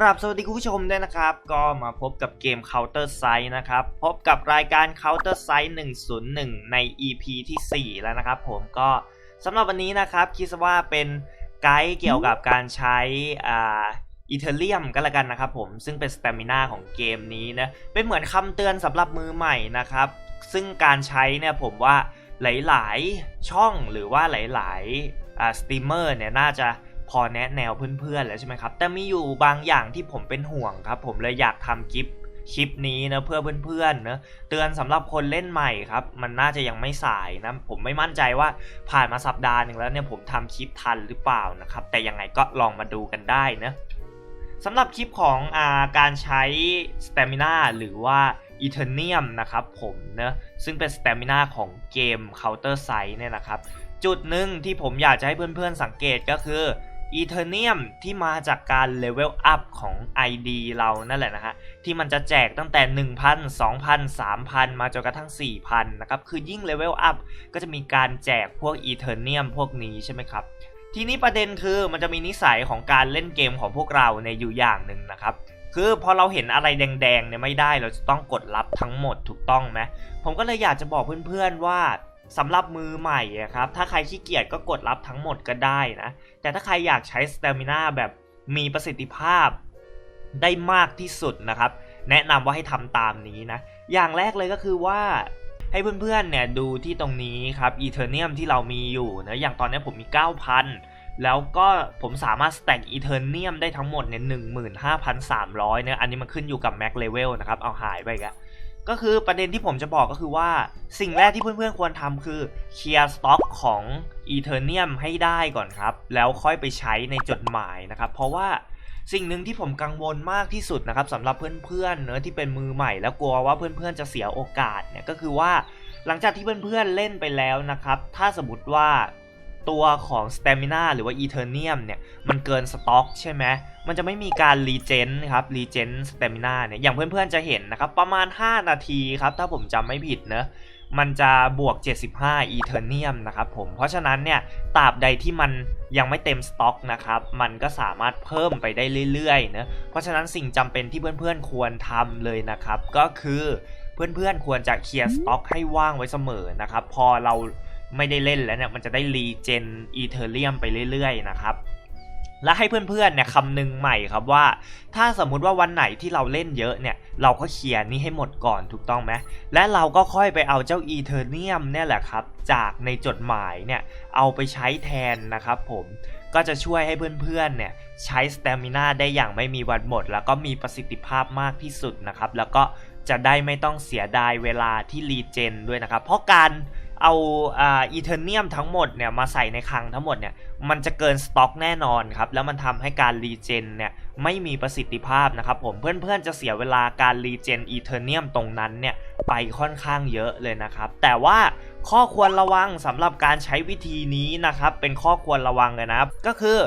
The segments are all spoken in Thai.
กราบสวัสดีคุณผู้ชมด้วยนะครับ ก็มาพบกับเกม Counter Strike นะครับ พบกับรายการ Counter Strike 101 ใน EP ที่ 4 แล้วนะครับผมก็สำหรับวันนี้นะครับ คิดว่าเป็นไกด์เกี่ยวกับการใช้อ่าอีเทเรียมก็แล้วกันนะครับผมซึ่งเป็นสเตมินาของเกมนี้นะ เป็นเหมือนคำเตือนสำหรับมือใหม่นะครับ ซึ่งการใช้เนี่ยผมว่าหลาย ๆ ช่องหรือว่าหลายๆอ่าสตรีมเมอร์เนี่ยน่าจะ พอแนะแนวเพื่อนๆแล้วใช่ไหมครับ แต่มีอยู่บางอย่างที่ผมเป็นห่วงครับ ผมเลยอยากทำคลิปคลิปนี้นะเพื่อเพื่อนๆนะเตือนสำหรับคนเล่นใหม่ครับ มันน่าจะยังไม่สายนะผมไม่มั่นใจว่าผ่านมาสัปดาห์หนึ่งแล้วเนี่ยผมทำคลิปทันหรือเปล่านะครับ แต่ยังไงก็ลองมาดูกันได้นะสำหรับคลิปของอาการใช้ Stamina หรือว่า Eternium นะครับผมนะซึ่งเป็น Stamina ของเกม Counter Strike เนี่ยนะครับ จุดหนึ่งที่ผมอยากจะให้เพื่อนๆสังเกตก็คือ Eternium ที่มาจากการ Level Up ของ ID เรานั่นแหละนะฮะ ที่มันจะแจกตั้งแต่ 1,000 2,000 3,000 มาจนกระทั่ง 4,000 นะครับ คือยิ่ง Level Up ก็จะมีการแจกพวก Eternium พวกนี้ใช่ไหมครับ ทีนี้ประเด็นคือมันจะมีนิสัยของการเล่นเกมของพวกเราในอยู่อย่างหนึ่งนะครับคือพอเราเห็นอะไรแดงๆเนี่ยไม่ได้เราจะต้องกดรับทั้งหมดถูกต้องไหมผมก็เลยอยากจะบอกเพื่อนๆว่าสำหรับมือใหม่ครับถ้าใครขี้เกียจก็กดรับทั้งหมดก็ได้นะ แต่ถ้าใครอยากใช้สเตมิน่าแบบมีประสิทธิภาพได้มากที่สุดนะครับ แนะนำว่าให้ทำตามนี้นะ อย่างแรกเลยก็คือว่าให้เพื่อนๆเนี่ยดูที่ตรงนี้ครับอีเทอร์เนียมที่เรามีอยู่นะอย่างตอนนี้ผมมี 9,000 แล้วก็ผมสามารถสแต็กอีเทอร์เนียมได้ทั้งหมดเนี่ย15,300เนี่ยอันนี้มันขึ้นอยู่กับแม็กเลเวลนะครับ เอาหายไปกแล้ว ก็คือประเด็นที่ผมจะบอกก็คือว่าสิ่งแรกที่เพื่อนๆควรทำคือเคลียร์สต็อกของอีเทอร์เนียมให้ได้ก่อนครับ แล้วค่อยไปใช้ในจดหมายนะครับ เพราะว่าสิ่งหนึ่งที่ผมกังวลมากที่สุดนะครับสำหรับเพื่อนๆเนอะที่เป็นมือใหม่ แล้วกลัวว่าเพื่อนๆจะเสียโอกาสเนี่ยก็คือว่าหลังจากที่เพื่อนๆเล่นไปแล้วนะครับ ถ้าสมมติว่า ตัวของ Stamina หรือว่า Eternium เนี่ยมันเกินสต็อกใช่ไหมมันจะไม่มีการรีเจนครับรีเจน Stamina เนี่ยอย่างเพื่อนๆจะเห็นนะครับประมาณ 5 นาทีครับถ้าผมจำไม่ผิดเนะมันจะบวก 75 Eternium นะครับผม เพราะฉะนั้นเนี่ยตราบใดที่มันยังไม่เต็มสต็อกนะครับ มันก็สามารถเพิ่มไปได้เรื่อยๆนะเพราะฉะนั้นสิ่งจำเป็นที่เพื่อนๆควรทำเลยนะครับ ก็คือเพื่อนๆควรจะเคลียร์สต็อกให้ว่างไว้เสมอนะครับ พอเรา ไม่ได้เล่นแล้วเนี่ยมันจะได้รีเจนอีเทเรียมไปเรื่อยๆนะครับและให้เพื่อนๆเนี่ยคำนึงใหม่ครับว่า ถ้าสมมุติว่าวันไหนที่เราเล่นเยอะเนี่ย เราก็เคลียร์นี่ให้หมดก่อนถูกต้องไหมและเราก็ค่อยไปเอาเจ้าอีเทเนียมเนี่ยแหละครับ จากในจดหมายเนี่ย เอาไปใช้แทนนะครับผมก็จะช่วยให้เพื่อนๆเนี่ยใช้สเตมินาได้อย่างไม่มีวันหมด แล้วก็มีประสิทธิภาพมากที่สุดนะครับ แล้วก็จะได้ไม่ต้องเสียดายเวลาที่รีเจนด้วยนะครับ เพราะการ เอาอ่าอีเทเนียมทั้งหมดเนี่ยมาใส่ในคลังทั้งหมดเนี่ยมันจะเกินสต็อกแน่นอนครับแล้วมันทำให้การรีเจนเนี่ยไม่มีประสิทธิภาพนะครับผมเพื่อนๆจะเสียเวลาการรีเจนอีเทอร์เนียมตรงนั้นเนี่ยไปค่อนข้างเยอะเลยนะครับแต่ว่าข้อควรระวังสำหรับการใช้วิธีนี้นะครับเป็นข้อควรระวังเลยนะครับก็คือ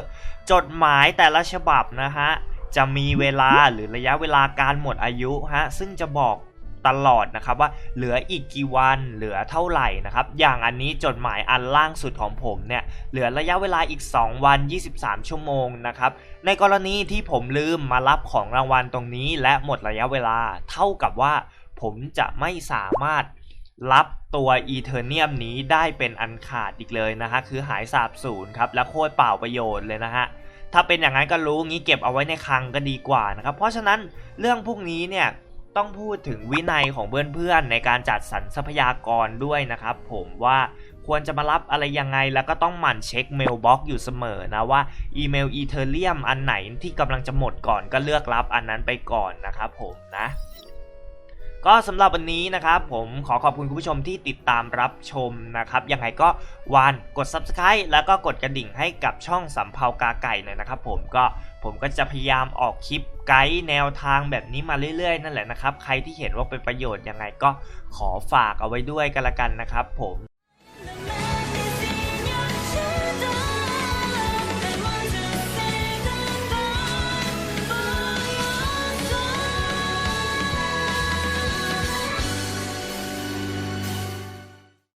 จดหมายแต่ละฉบับนะฮะจะมีเวลาหรือระยะเวลาการหมดอายุฮะซึ่งจะบอก ตลอดนะครับว่าเหลืออีกกี่วันเหลือเท่าไหร่นะครับอย่างอันนี้จดหมายอันล่างสุดของผมเนี่ยเหลือระยะเวลาอีก 2 วัน 23 ชั่วโมงนะครับในกรณีที่ผมลืมมารับของรางวัลตรงนี้ และหมดระยะเวลาเท่ากับว่า ผมจะไม่สามารถรับตัวอีเทอร์เนียมนี้ได้เป็นอันขาดอีกเลยนะฮะคือหายสาบสูญครับและโคตรเปล่าประโยชน์เลยนะฮะถ้าเป็นอย่างนั้นก็รู้งี้เก็บเอาไว้ในคลังก็ดีกว่านะครับเพราะฉะนั้นเรื่องพวกนี้เนี่ย ต้องพูดถึงวินัยของเพื่อนๆในการจัดสรรทรัพยากรด้วยนะครับ ผมว่าควรจะมารับอะไรยังไงแล้วก็ต้องหมั่นเช็คเมลบ็อกอยู่เสมอนะว่าอีเมลอีเทเรียมอันไหนที่กำลังจะหมดก่อนก็เลือกรับอันนั้นไปก่อนนะครับผมนะ ก็สำหรับวันนี้นะครับ ผมขอขอบคุณคุณผู้ชมที่ติดตามรับชมนะครับยังไงก็วานกด subscribe แล้วก็กดกระดิ่งให้กับช่องสำเภากาไก่หน่อยนะครับ ผมก็ผมก็จะพยายามออกคลิปไกด์แนวทางแบบนี้มาเรื่อยๆ นั่นแหละนะครับ ใครที่เห็นว่าเป็นประโยชน์ยังไงก็ขอฝากเอาไว้ด้วยกันละกันนะครับผม